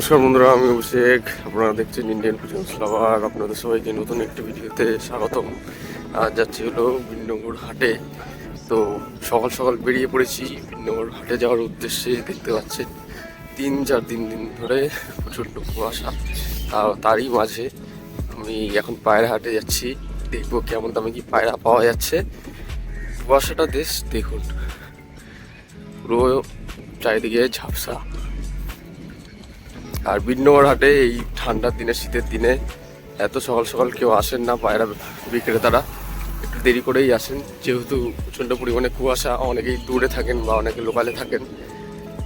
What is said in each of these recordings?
নমস্কার বন্ধুরা, আমি অভিষেক। আপনারা দেখছেন ইন্ডিয়ান কুচিং আর আপনাদের সবাইকে নতুন একটি ভিডিওতে স্বাগতম। আজ যাচ্ছি হলো বিনগর হাটে। তো সকাল সকাল বেরিয়ে পড়েছি বিনগর হাটে যাওয়ার উদ্দেশ্যে, দেখতে পাচ্ছেন, তিন চার দিন দিন ধরে প্রচণ্ড কুয়াশা। তারই মাঝে আমি এখন পায়রা হাটে যাচ্ছি। দেখব কেমন দামে কি পায়রা পাওয়া যাচ্ছে। কুয়াশাটা দেশ দেখুন। পুরো চারিদিকে ঝাপসা। আর বিন্নগর হাটে এই ঠান্ডার দিনে, শীতের দিনে এত সকাল সকাল কেউ আসেন না, পায়রা বিক্রেতারা। একটু দেরি করেই আসেন, যেহেতু প্রচণ্ড পরিমাণে কুয়াশা, অনেকেই দূরে থাকেন বা অনেকে লোকালে থাকেন।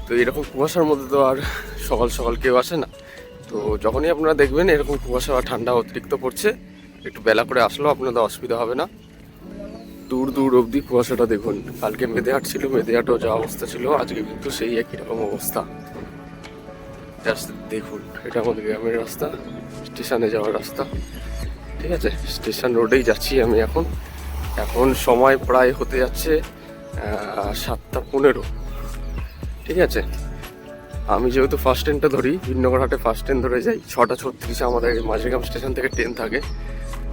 তো এরকম কুয়াশার মধ্যে তো আর সকাল সকাল কেউ আসে না। তো যখনই আপনারা দেখবেন এরকম কুয়াশা বা ঠান্ডা অতিরিক্ত পড়ছে, একটু বেলা করে আসলেও আপনাদের অসুবিধা হবে না। দূর দূর অবধি কুয়াশাটা দেখুন। কালকে মেদেহাট ছিল মেদেহাটও যা অবস্থা ছিল, আজকে কিন্তু সেই একই রকম অবস্থা। জাস্ট দেখুন। এটা আমাদের গ্রামের রাস্তা, স্টেশনে যাওয়ার রাস্তা। ঠিক আছে? স্টেশন রোডেই যাচ্ছি আমি এখন। এখন সময় প্রায় হতে যাচ্ছে সাতটা পনেরো। ঠিক আছে? আমি যেহেতু ফার্স্ট ট্রেনটা ধরি ভিন্নগরহাটে ফার্স্ট ট্রেন ধরে যাই, ছটা ছত্রিশে আমাদের মাঝেগ্রাম স্টেশন থেকে ট্রেন থাকে।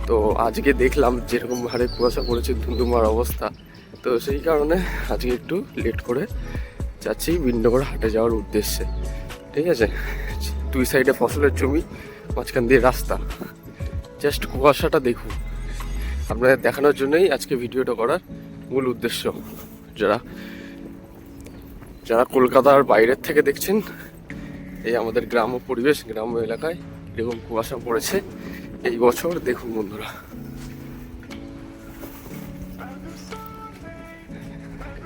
তো আজকে দেখলাম যেরকম হারে কুয়াশা পড়েছে, ধুন্ধুমার অবস্থা। তো সেই কারণে আজকে একটু লেট করে যাচ্ছি ভিন্নগর হাটে যাওয়ার উদ্দেশ্যে। ঠিক আছে? দুই সাইডে ফসলের জমি, মাঝখান দিয়ে রাস্তা। জাস্ট কুয়াশাটা দেখুন। আপনাদের দেখানোর জন্যই আজকে ভিডিওটা করার মূল উদ্দেশ্য। যারা যারা কলকাতার বাইরের থেকে দেখছেন, এই আমাদের গ্রাম্য পরিবেশ, গ্রাম্য এলাকায় এরকম কুয়াশা পড়েছে, এই বছর দেখুন বন্ধুরা।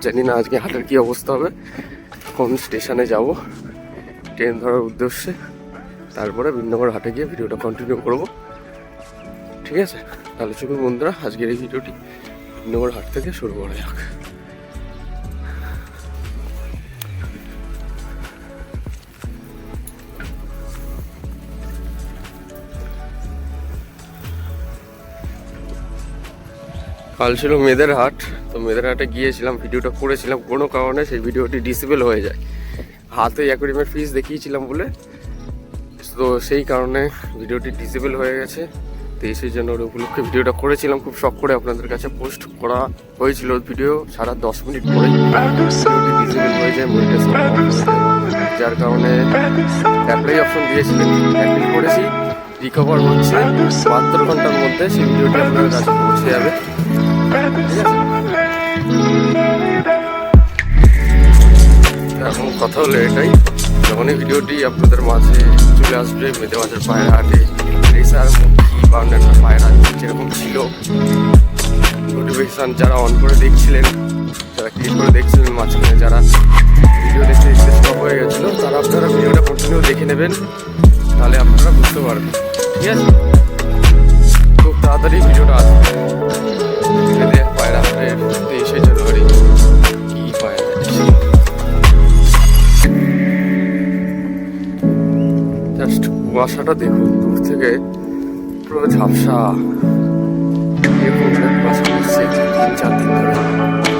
জানি না আজকে হাটের কি অবস্থা হবে, কোন স্টেশনে যাব। ট্রেন ধরার উদ্দেশ্যে। তারপরে বিন্নগর হাটে গিয়ে ভিডিওটা কন্টিনিউ করব। ঠিক আছে? তাহলে চলুন বন্ধুরা, আজকের এই ভিডিওটি বিন্নগর হাট থেকে শুরু করা যাক। কাল ছিল মেদের হাট। তো মেদের হাটে গিয়েছিলাম, ভিডিওটা করেছিলাম। কোনো কারণে সেই ভিডিওটি ডিসেবল হয়ে যায়। হাতে অ্যাকোয়ারিয়ামের ফিস দেখিয়েছিলাম বলে। তো সেই কারণে ভিডিওটি ডিসেবল হয়ে গেছে। তেইশে জানুয়ারি উপলক্ষে ভিডিওটা করেছিলাম। খুব শখ করে আপনাদের কাছে পোস্ট করা হয়েছিল ভিডিও সারা দশ মিনিট পরে ডিসেবল হয়ে যায় যার কারণে অ্যাপ্লাই অপশন দিয়েছিলেন অ্যাপ্লাই করেছি। রিকভার হচ্ছে। বাহাত্তর ঘণ্টার মধ্যে সেই ভিডিওটি আপনাদের কাছে পৌঁছে যাবে। এখন কথা হলো এটাই। যখন এই ভিডিওটি আপনাদের মাঝে চলে আসবে মেতে মাঝের পায়রা হাটে রেসার মুখী বা অন্যান্য পায়রা যেরকম ছিল? নোটিফিকেশান যারা অন করে দেখছিলেন, যারা ক্লিক করে দেখছিলেন, মাঝখানে যারা ভিডিও দেখতে দেখতে স্টপ হয়ে গেছিল, তারা আপনারা ভিডিওটা কন্টিনিউ দেখে নেবেন, তাহলে আপনারা বুঝতে পারবেন। ঠিক আছে? খুব তাড়াতাড়ি ভিডিওটা আসবে। পায়রা হাটের তেইশে জানুয়ারি কুয়াশাটা দেখুন দূর থেকে পুরো ঝাপসা চার দিন ধরে।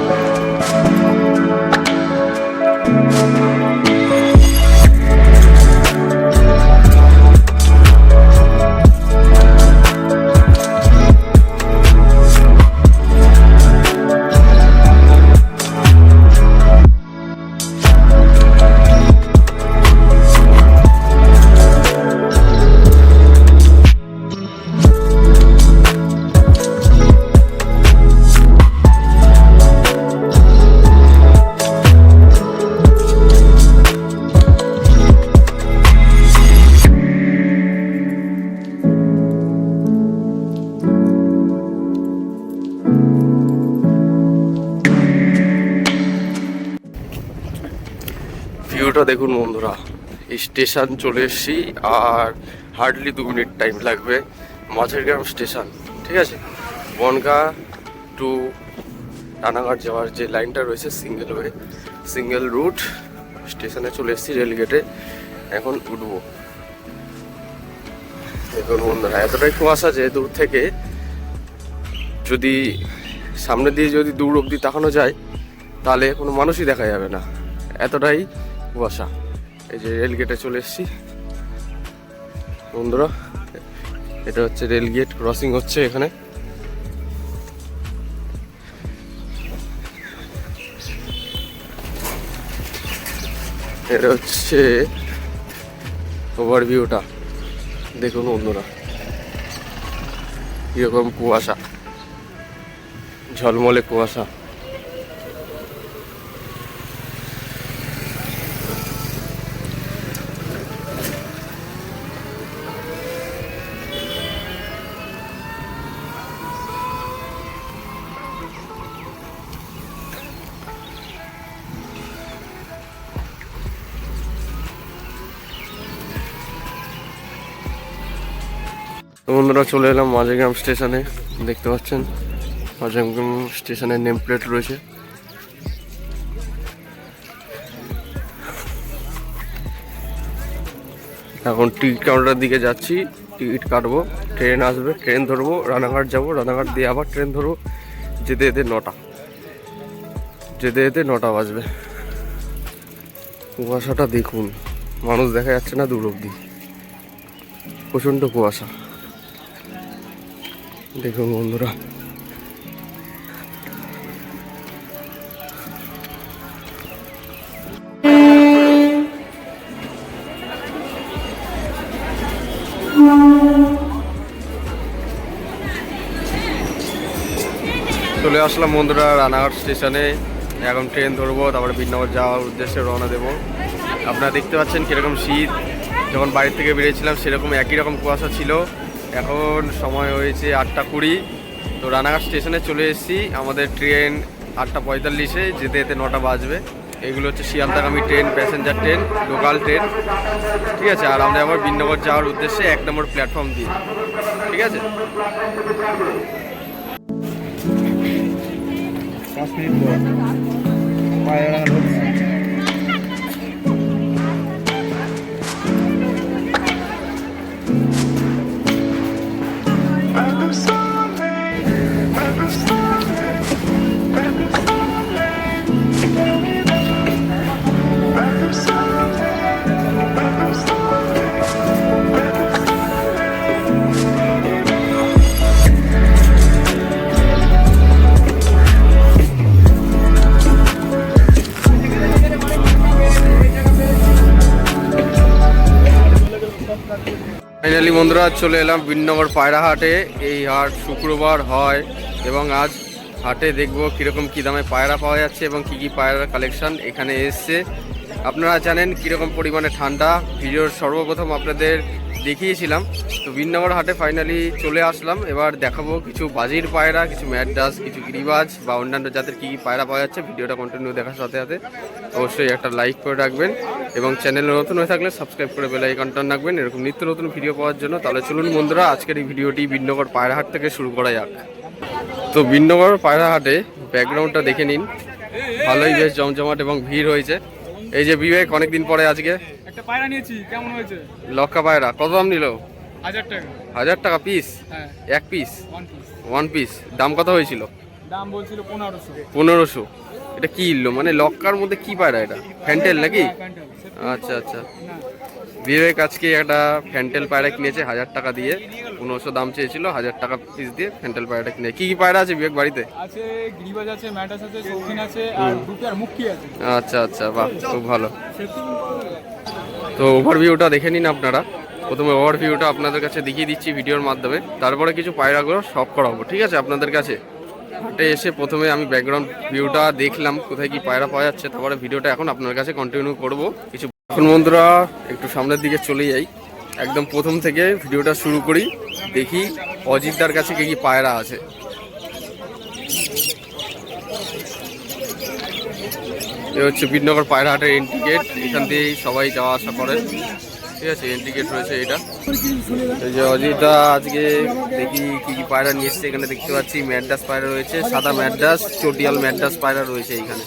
ভিউটা দেখুন বন্ধুরা। স্টেশন চলে এসেছি, আর হার্ডলি দু মিনিট টাইম লাগবে। মাঝের গ্রাম স্টেশন, ঠিক আছে? বনগা টু রানাঘাট যাওয়ার যে লাইনটা রয়েছে সিঙ্গেল ওয়ে সিঙ্গেল রুট স্টেশনে চলে এসেছি রেলগেটে এখন উঠবো। দেখুন বন্ধুরা, এতটাই কুয়াশা যে দূর থেকে যদি সামনে দিয়ে যদি দূর অবধি তাকানো যায়, তাহলে কোনো মানুষই দেখা যাবে না। এতটাই কুয়াশা। এই যে রেল গেটে চলে এসেছি। বন্ধুরা, এটা হচ্ছে রেল গেট ক্রসিং হচ্ছে এখানে। এটা হচ্ছে ওভারভিউটা দেখুন বন্ধুরা, কীরকম কুয়াশা। ঝলমলে কুয়াশা। তো বন্ধুরা চলে এলাম মাঝেগ্রাম স্টেশনে, দেখতে পাচ্ছেন? মাঝেগ্রাম স্টেশনের নেম প্লেট রয়েছে। এখন টিকিট কাউন্টারের দিকে যাচ্ছি টিকিট কাটবো ট্রেন আসবে ট্রেন ধরবো, রানাঘাট যাব, রানাঘাট দিয়ে আবার ট্রেন ধরবো, যেতে যেতে নটা। যেতে যেতে নটা বাজবে। কুয়াশাটা দেখুন, মানুষ দেখা যাচ্ছে না দূর অব্দি প্রচণ্ড কুয়াশা। দেখুন বন্ধুরা। চলে আসলাম বন্ধুরা রানাঘাট স্টেশনে। এখন ট্রেন ধরবো, তারপরে বিনগর যাওয়ার উদ্দেশ্যে রওনা দেবো। আপনারা দেখতে পাচ্ছেন কীরকম শীত। যখন বাড়ির থেকে বেরিয়েছিলাম, সেরকম একই রকম কুয়াশা ছিল। এখন সময় হয়েছে আটটা কুড়ি। তো রানাঘাট স্টেশনে চলে এসেছি। আমাদের ট্রেন আটটা পঁয়তাল্লিশে যেতে যেতে নটা বাজবে। এগুলো হচ্ছে শিয়ালদাগামী train, passenger train, local train. ঠিক আছে? আর আমরা আবার বিনগর যাওয়ার উদ্দেশ্যে এক নম্বর প্ল্যাটফর্ম দিয়ে। ঠিক আছে? পাঁচ মিনিট বন্ধুরা, চলে এলাম বিনগর পায়রা হাটে। এই হাট শুক্রবার হয় এবং আজ হাটে দেখব কীরকম কী দামে পায়রা পাওয়া যাচ্ছে এবং কি কী পায়রার কালেকশন এখানে এসছে। আপনারা জানেন কীরকম পরিমাণে ঠান্ডা। ভিডিওর সর্বপ্রথম আপনাদের দেখিয়েছিলাম। তো বিনগর হাটে ফাইনালি চলে আসলাম। এবার দেখাবো কিছু বাজির পায়রা, কিছু ম্যাডাস কিছু গিরিবাজ বা অন্যান্য জাতের কী কী পায়রা পাওয়া যাচ্ছে। ভিডিওটা কন্টিনিউ দেখার সাথে সাথে অবশ্যই একটা লাইক করে রাখবেন এবং চ্যানেলে নতুন হয়ে থাকলে সাবস্ক্রাইব করে বেল আইকনটা রাখবেন। এরকম নিত্য নতুন ভিডিও পাওয়ার জন্য। তাহলে চলুন বন্ধুরা, আজকের এই ভিডিওটি বিনগর পায়রাহাট থেকে শুরু করা যাক। তো বিনগর পায়রাহাটে ব্যাকগ্রাউন্ডটা দেখে নিন। ভালোই বেশ জমজমাট এবং ভিড় হয়েছে। এই যে বিবেক, অনেকদিন পরে আজকে একটা পায়রা নিয়েছি কেমন হয়েছে? লক্কা পায়রা কত দাম নিল? হাজার টাকা। হাজার টাকা পিস হ্যাঁ। এক piece one piece one piece দাম কত হয়েছিল? দাম বলছিল পনেরোশো। পনেরোশো। এটা কি ইল্লো মানে লক্কার মধ্যে কি পায়রা এটা? ফ্যান্টেল নাকি? আচ্ছা আচ্ছা। না। বিবেক আজকে একটা ফ্যান্টেল পায়রা কিনেছে হাজার টাকা দিয়ে। পনেরোশো দাম চেয়েছিল হাজার টাকা পিস দিয়ে ফ্যান্টেল পায়রাটা কিনে। কি কি পায়রা আছে বিবেক বাড়িতে? আছে গিরিবাজ আছে ম্যাটাস আছে শৌখিন আছে আর দুটো আর মুক্তি আছে। আচ্ছা আচ্ছা বাহ খুব ভালো। তো ওভারভিউটা দেখে নিন আপনারা। প্রথমে ওভারভিউটা আপনাদের কাছে দেখিয়ে দিচ্ছি ভিডিওর মাধ্যমে। তারপরে কিছু পায়রাগুলো সব করাবো, ঠিক আছে? আপনাদের কাছে হাটে এসে প্রথমে আমি ব্যাকগ্রাউন্ড ভিউটা দেখলাম, কোথায় কি পায়রা পাওয়া যাচ্ছে। তারপরে ভিডিওটা এখন আপনার কাছে কন্টিনিউ করব। কিছু এখন বন্ধুরা, একটু সামনের দিকে চলে যাই। একদম প্রথম থেকে ভিডিওটা শুরু করি। দেখি অজিতদার কাছে কি কি পায়রা আছে। এ হচ্ছে বিনগর পায়রাহাটের এন্ট্রি গেট এখান দিয়েই সবাই যাওয়া আসা করে। ঠিক আছে এন্ট্রি গেট রয়েছে এটা। এই যে অজিতা আজকে দেখি কি কি পায়রা নিয়ে এসছে এখানে দেখতে পাচ্ছি ম্যাড্রাস পায়রা রয়েছে সাদা ম্যাড্রাস চটিয়াল ম্যাডাস পায়রা রয়েছে এইখানে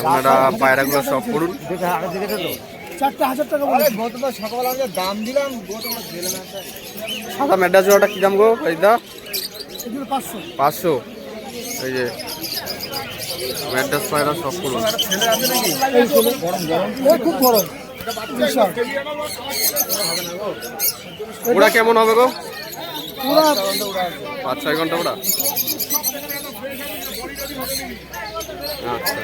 আপনারা পায়রাগুলো সব করুন। চারটে হাজার টাকা বলে গতবার সকালবেলা আমি দাম দিলাম গতবার দিলাম সাদা ম্যাড্রাস জোড়াটা কি দাম গো পাঁচশো। পাঁচশো। এই যে ম্যাডাস পায়রা সব করুন খুব গরম। ওরা কেমন হবে গো? পাঁচ ছয় ঘণ্টা ওরা আচ্ছা।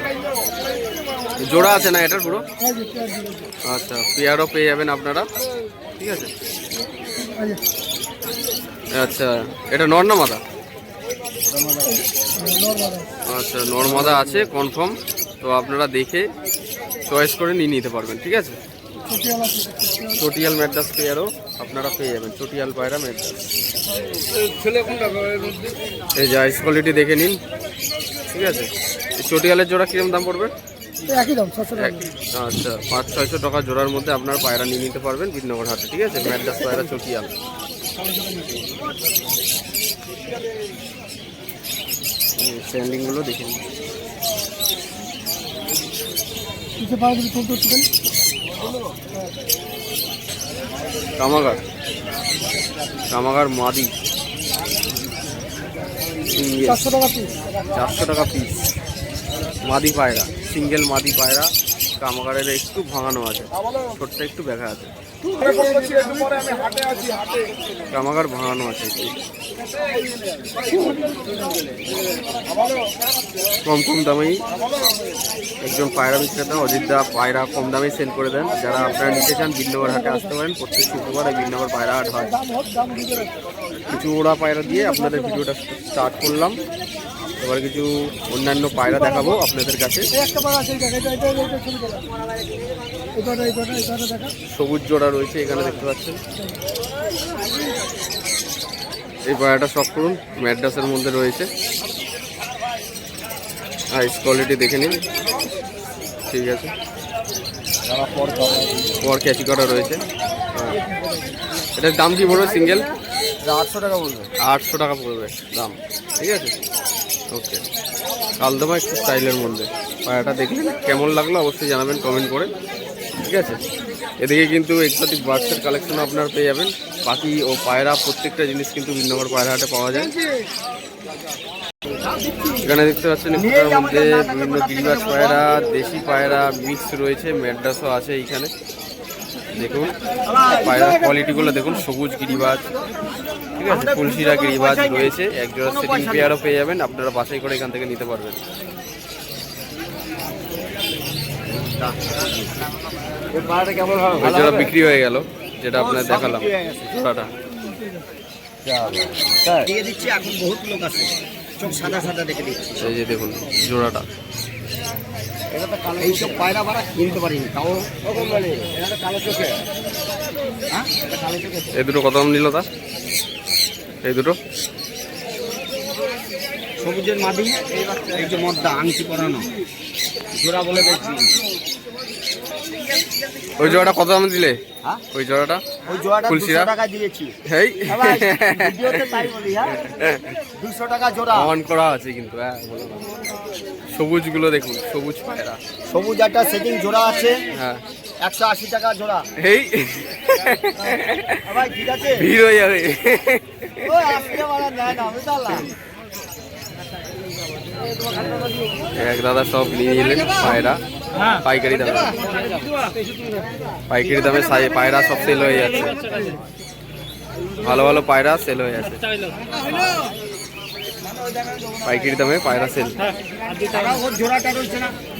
জোড়া আছে না এটার পুরো? আচ্ছা পেয়ারও পেয়ে যাবেন আপনারা। ঠিক আছে? আচ্ছা এটা নর না মাদা? আচ্ছা নর্মাদা আছে কনফার্ম তো আপনারা দেখে চয়েস করে নিয়ে নিতে পারবেন ঠিক আছে? চটিয়াল ম্যাড্রাস পেয়ারও আপনারা পেয়ে যাবেন চটিয়াল পায়রা ম্যাড্রাস এই যে আইস কোয়ালিটি দেখে নিন ঠিক আছে? চটিয়ালের জোড়া কিরম দাম পড়বে? আচ্ছা পাঁচ ছয়শো টাকা জোড়ার মধ্যে আপনার পায়রা নিয়ে নিতে পারবেন বিনগর হাটে ঠিক আছে? ম্যাড্রাস পায়রা চটিয়াল। স্ট্যান্ডিংগুলো দেখে নিন কামাগার কামাগার মাদি। চারশো টাকা পিস চারশো টাকা পিস মাদি পায়রা। সিঙ্গেল মাদি পায়রা। কামাগারের একটু ভাঙানো আছে। ছোট্ট একটু দেখা আছে। কামাগার ভাঙানো আছে। কম কম দামেই একজন পায়রা বিক্রেতা অযোধ্যা পায়রা কম দামে সেল করে দেন। যারা আপনারা নিতে চান বিনগর হাটে আসতে পারেন। প্রত্যেক শুক্রবার এই বিনগর পায়রা হাট হয়। কিছু ওড়া পায়রা দিয়ে আপনাদের ভিডিওটা স্টার্ট করলাম। এবার কিছু অন্যান্য পায়রা দেখাবো আপনাদের কাছে। সবুজ জোড়া রয়েছে, এখানে দেখতে পাচ্ছেন। এই পায়রাটা শখ করুন ম্যাড্রাসের মধ্যে রয়েছে। আইস কোয়ালিটি দেখে নিন। ঠিক আছে। পর ক্যাচি করা রয়েছে। হ্যাঁ। এটার দাম কি পড়বে সিঙ্গেল? আটশো টাকা বলবে। আটশো টাকা পড়বে দাম। ঠিক আছে? ওকে। কালদমা একটু স্টাইলের মধ্যে। পায়াটা দেখলেন কেমন লাগল অবশ্যই জানাবেন কমেন্ট করে। ঠিক আছে? এদিকে কিন্তু এক্সোটিক বার্ডসের কালেকশন আপনারা পেয়ে যাবেন। বাকি ও পায়রা প্রত্যেকটা জিনিস কিন্তু ভিন্নগর পায়রা হাটে পাওয়া যায়। এখানে দেখতে পাচ্ছেন একটার মধ্যে বিভিন্ন গিরিবাজ পায়রা দেশি পায়রা মিক্স রয়েছে ম্যাড্রাসও আছে এইখানে। দেখুন পায়রার কোয়ালিটিগুলো দেখুন সবুজ গিরিবাজ ঠিক আছে ফুলশিরা গিরিবাজ রয়েছে। এক জোড়া সেটিং পেয়ারও পেয়ে যাবেন আপনারা বাছাই করে এখান থেকে নিতে পারবেন। কেমন বিক্রি হয়ে গেল। যেটা আপনার দেখালাম। জোড়াটা দিয়ে দিচ্ছি এখন বহুত লোক আছে। চোখ সাদা সাদা দেখে দিচ্ছি। এই যে দেখুন জোড়াটা। এইসব পায়রা বাড়া কিনতে পারিনি তাও এটা কালো চোখে। হ্যাঁ? এটা কালো চোখে। এই দুটো কত দাম নিল তা? এই দুটো? সবুজের মাদি এই যে মদ্দা আংটি পরানো। জোড়া বলে দেখছি। ওই জোড়াটা কত দাম দিলে? হ্যাঁ? ওই জোড়াটা? ওই জোড়াটা ফুলশিরা? দুশো টাকা দিয়েছি। হেই। ভিডিওতে তাই বলি হ্যাঁ? দুশো টাকা জোড়া। অন করা আছে কিন্তু হ্যাঁ বলো না। সবুজগুলো দেখুন সবুজ পায়রা সবুজ একটা সেটিং জোড়া আছে। হ্যাঁ। একশো আশি টাকা জোড়া। হেই। ভাই ঠিক আছে? ভিড় হয়ে যাবে। ও আজকে বাড়া না বুঝলাম এক দাদা সব নিয়ে নিলেন পায়রা পাইকারি দামে। পাইকারি দামে পায়রা সব সেল হয়ে যাচ্ছে। ভালো ভালো পায়রা সেল হয়ে যাচ্ছে পাইকারি দামে পায়রা সেল ওর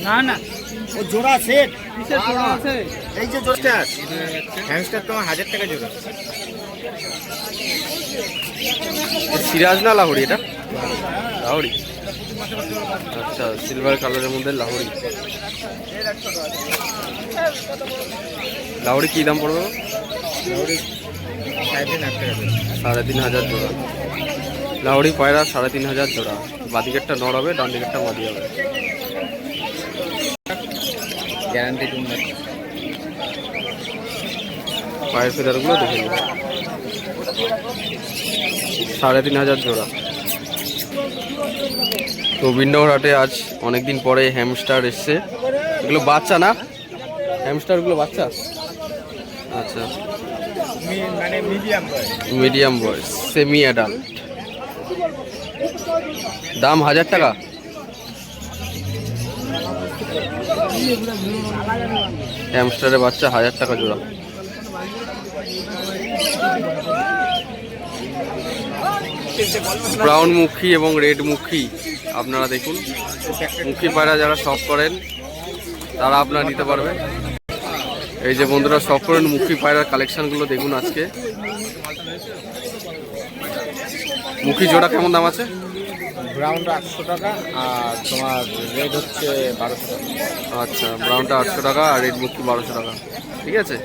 না না। না ও জোড়া সেট কিসের জোড়া আছে এই যে জোড়া হ্যামস্টার তোমার হাজার টাকা জোড়া। সিরাজ না লাহোরি এটা? লাহোরি। আচ্ছা সিলভার কালারের মধ্যে লাহোরি লাহোরি কি দাম পড়বে? সাড়ে তিন হাজার জোড়া। লাহোরি পায়রা সাড়ে তিন হাজার জোড়া। বাদিকেরটা নড় হবে ডান দিকেরটা মাদি হবে। গ্যারান্টি পায়ের ফেদারগুলো দেখে নিন। সাড়ে তিন হাজার জোড়া। তো বিন্ডোর হাটে আজ অনেকদিন পরে হ্যামস্টার এসছে। এগুলো বাচ্চা না? হ্যামস্টারগুলো বাচ্চা? আচ্ছা। মিডিয়াম বয়স সেমি অ্যাডাল্ট দাম হাজার টাকা? হ্যামস্টারের বাচ্চা হাজার টাকা জোড়া। ব্রাউন মুখী এবং রেড মুখী। আপনারা দেখুন মুখী পায়রা যারা শখ করেন তারা আপনারা নিতে পারবেন এই যে বন্ধুরা শখ করেন মুখী পায়রার কালেকশনগুলো দেখুন আজকে। মুখী জোড়া কেমন দাম আছে? ব্রাউনটা আটশো টাকা আর তোমার রেড হচ্ছে বারোশো টাকা। আচ্ছা ব্রাউনটা আটশো টাকা আর রেড মুখী বারোশো টাকা। ঠিক আছে?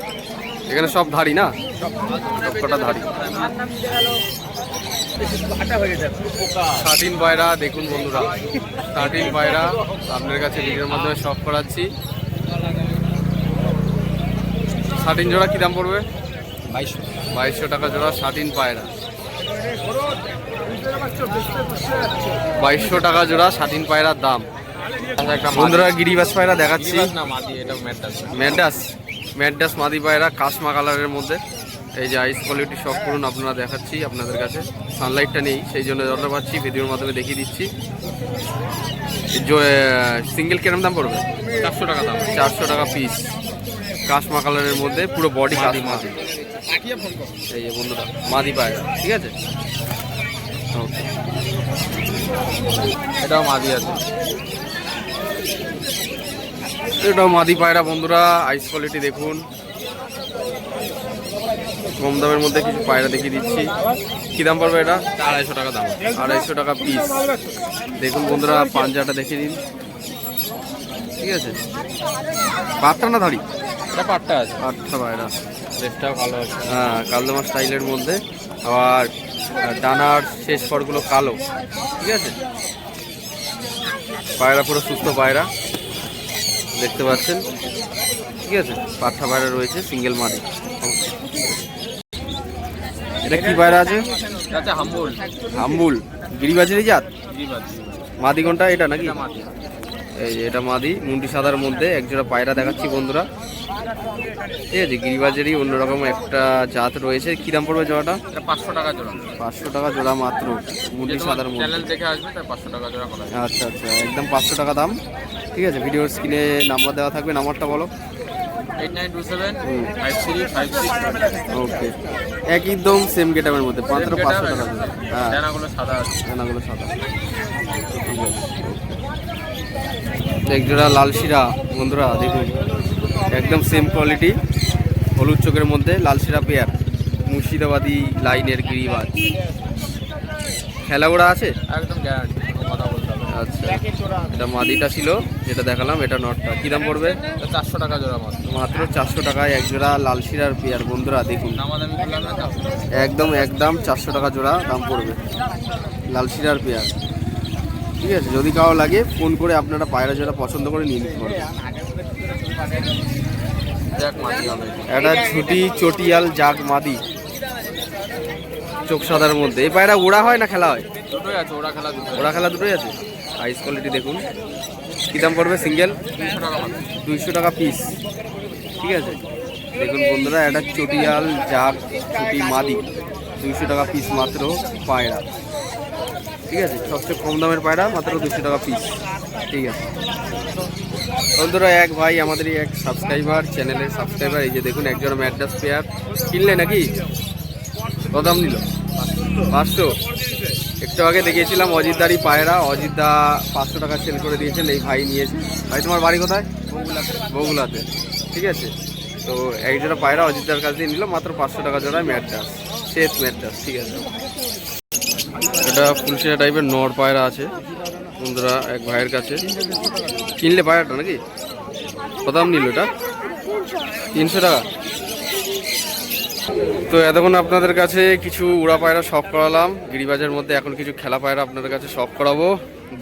এখানে সব ধাড়ি না? সব কটা ধাড়ি। শাটিন পায়রা দেখুন বন্ধুরা। শাটিন পায়রা আপনার কাছে ভিডিওর মাধ্যমে সব করাচ্ছি। শাটিন জোড়া কী দাম পড়বে? বাইশশো। বাইশশো টাকা জোড়া শাটিন পায়রা। বাইশশো টাকা জোড়া স্বাধীন পায়রার দাম। বন্ধুরা গিরিবাস পায়রা দেখাচ্ছি। ম্যাডাস ম্যাডাস মাদি পায়রা কাশমা কালারের মধ্যে। এই যে আইস কোয়ালিটি সব করুন আপনারা দেখাচ্ছি আপনাদের কাছে। সানলাইটটা নেই সেই জন্য জলটা পাচ্ছি ভিডিওর মাধ্যমে দেখিয়ে দিচ্ছি। সিঙ্গেল কিরম দাম পড়বে? চারশো টাকা দাম। চারশো টাকা পিস কাশমা কালারের মধ্যে পুরো বডি কাশমা। মাদি। এই যে বন্ধুরা মাদি পায়রা ঠিক আছে? ওকে এটাও মাদি আছে। এটাও মাদি পায়রা বন্ধুরা আইস কোয়ালিটি দেখুন। কম দামের মধ্যে কিছু পায়রা দেখিয়ে দিচ্ছি। কি দাম পড়বে এটা? আড়াইশো টাকা দাম। আড়াইশো টাকা পিস দেখুন বন্ধুরা পাঞ্জাটা দেখিয়ে দিন। ঠিক আছে? পাটটা না ধাড়ি এটা পাটটা আছে। পাটটা পায়রা। রেটটাও ভালো আছে। হ্যাঁ কালদমা স্টাইলের মধ্যে। আবার ডানার শেষ পরগুলো কালো। ঠিক আছে? পায়রা পুরো সুস্থ পায়রা। দেখতে পাচ্ছেন? ঠিক আছে? পাঠা পায়রা রয়েছে সিঙ্গেল মাদি। এটা কি পায়রা আছে? হাম্বুল। আম্বুল গিরিবাজারি জাত? মাদি কোনটা? এটা নাকি? এই যে এটা মাদি মুন্ডি সাদার মধ্যে একজোড়া পায়রা দেখাচ্ছি বন্ধুরা। ঠিক আছে গিরিবাজারি অন্যরকম একটা জাত রয়েছে। কি দাম পড়বে জোড়াটা? পাঁচশো টাকা জোড়া। পাঁচশো টাকা জোড়া মাত্র মুন্ডি সাদার মধ্যে। দেখে আসবে পাঁচশো টাকা জোড়া আচ্ছা আচ্ছা একদম পাঁচশো টাকা দাম। ঠিক আছে ভিডিওর স্ক্রিনে নাম্বার দেওয়া থাকবে নাম্বারটা বলো। ওকে একদম সেম গেটামের মধ্যে মাত্র পাঁচশো টাকা। হ্যাঁ ডানাগুলো সাদা আছে। দানাগুলো সাদা। ঠিক এক জোড়া লাল শিরা বন্ধুরা দেখুন। একদম সেম কোয়ালিটি হলুদ চোখের মধ্যে লাল শিরা পেয়ার মুর্শিদাবাদি লাইনের গিরিবাজ খেলা ওরা আছে? একদম গ্যারান্টি আচ্ছা। এটা মাদিটা ছিল যেটা দেখালাম এটা নটটা। কী দাম পড়বে? চারশো টাকা জোড়া মাত্র মাত্র চারশো টাকায় এক জোড়া লাল শিরার পেয়ার। বন্ধুরা দেখুন। একদম একদম চারশো টাকা জোড়া দাম পড়বে। লাল শিরার পেয়ার। ঠিক আছে যদি কারও লাগে ফোন করে আপনারা পায়রা জোড়া পছন্দ করে নিয়ে নিতে পারবেন। একটা ঝুটি চটিয়াল জাগ মাদি। চোখ সাদার মধ্যে। এই পায়রা ওড়া হয় না খেলা হয়? দুটোই আছে ওরা খেলা ওড়া খেলা দুটোই আছে? আইস কোয়ালিটি দেখুন। কী দাম পড়বে সিঙ্গেল দুইশো টাকা পিস ঠিক আছে? দেখুন বন্ধুরা একটা চটিয়াল জাগ চটি মাদি। দুইশো টাকা পিস মাত্র পায়রা। ঠিক আছে? সবচেয়ে কম দামের পায়রা মাত্র দুশো টাকা পিস ঠিক আছে? বন্ধুরা, এক ভাই আমাদেরই এক সাবস্ক্রাইবার চ্যানেলের সাবস্ক্রাইবার এই যে দেখুন, একজন ম্যাড্রাস পেয়ার কিনলে নাকি? কত দাম নিল? পাঁচশো? একটু আগে দেখিয়েছিলাম অজিতদারি পায়রা। অজিতদা পাঁচশো টাকা সেল করে দিয়েছেন এই ভাই নিয়েছে। ভাই, তোমার বাড়ি কোথায়? বগুলাতে। ঠিক আছে? তো এক জোড়া পায়রা অজিতদার কাছ দিয়ে নিল, মাত্র পাঁচশো টাকা জোড়ায় ম্যাট্রাস শেষ ম্যাট্রাস ঠিক আছে? এটা ফুলশিয়া টাইপের নর পায়রা আছে, বন্ধুরা, এক ভাইয়ের কাছে। কিনলে পায়রাটা নাকি? কত দাম নিল এটা? তিনশো টাকা? তো এতক্ষণ আপনাদের কাছে কিছু উড়া পায়রা শখ করালাম। গিরিবাজের মধ্যে এখন কিছু খেলা পায়রা আপনাদের কাছে শখ করাবো।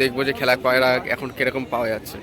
দেখব যে খেলা পায়রা এখন কীরকম পাওয়া যাচ্ছে।